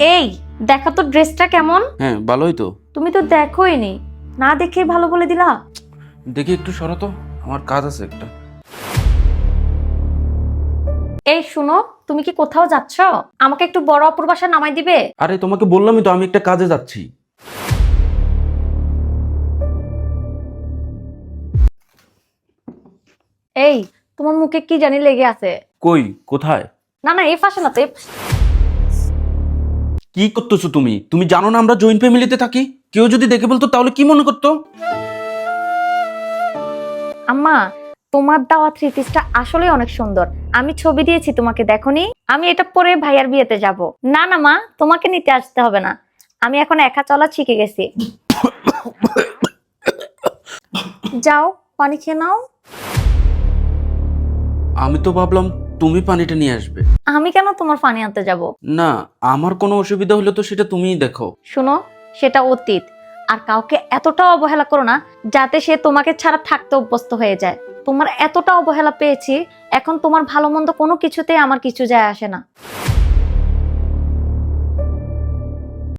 এই দেখো তো ড্রেসটা কেমন? হ্যাঁ ভালোই তো। তুমি তো দেখোই নি। না দেখে ভালো বলে দিলা। দেখি একটু সরো তো আমার কাজ আছে একটা। এই শুনো তুমি কি কোথাও যাচ্ছ? আমাকে একটু বড় অপুর বাসায় নামাই দিবে? আরে তোমাকে বললামই তো আমি একটা কাজে যাচ্ছি। এই তোমার মুখে কি জানি লেগে আছে? কই কোথায়? না না এই পাশে না তো এই পাশে। কি করতেছো তুমি? তুমি জানো না আমরা জয়েন্ট ফ্যামিলিতে থাকি? কেউ যদি দেখে বলতো তাহলে কি মনে করতো? আম্মা তোমার দেওয়া থ্রি পিসটা আসলে অনেক সুন্দর। আমি ছবি দিয়েছি তোমাকে দেখোনি? আমি এটা পরে ভাইয়ার বিয়েতে যাব। না না মা তোমাকে নিতে আসতে হবে না। আমি এখন একা চলা শিখে গেছি। যাও পানি খেয়ে নাও। আমি তো ভাবলাম তুমি পানিটা নিয়ে আসবে। আমি কেন তোমার পানি আনতে যাব? না আমার কোনো অসুবিধা হলে তো সেটা তুমিই দেখো। শোনো সেটা অতীত। আর কাউকে এতটা অবহেলা করো না যাতে সে তোমাকে ছাড়া থাকতে অভ্যস্ত হয়ে যায়। তোমার এতটা অবহেলা পেয়েছি এখন তোমার ভালো মন্দ কোনো কিছুতে আমার কিছু যায় আসে না।